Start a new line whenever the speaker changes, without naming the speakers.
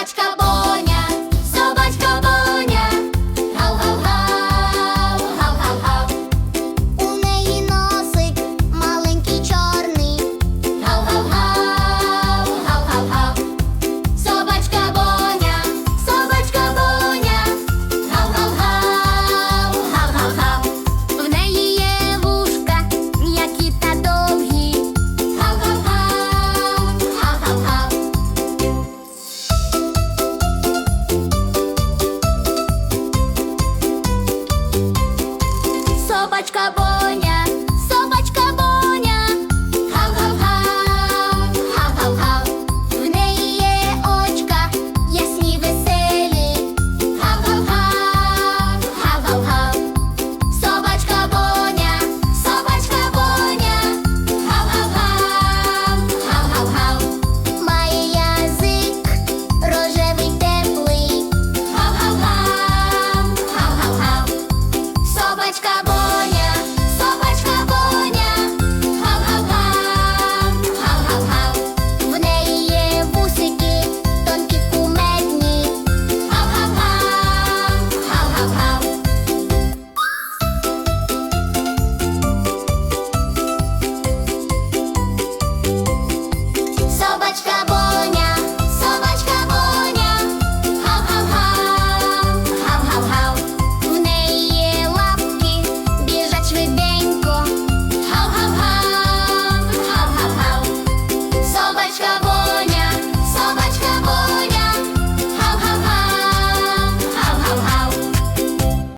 Let's go. собачка боня, собачка боня, гав-гав-гав, гав-гав-гав, в неї є очка, ясні веселі, гав-гав-гав, гав-гав-гав, собачка боня, собачка боня, хал хау хау. гав-гав-гав, має язик, рожевий теплий, гав-гав-гав, собачка боня.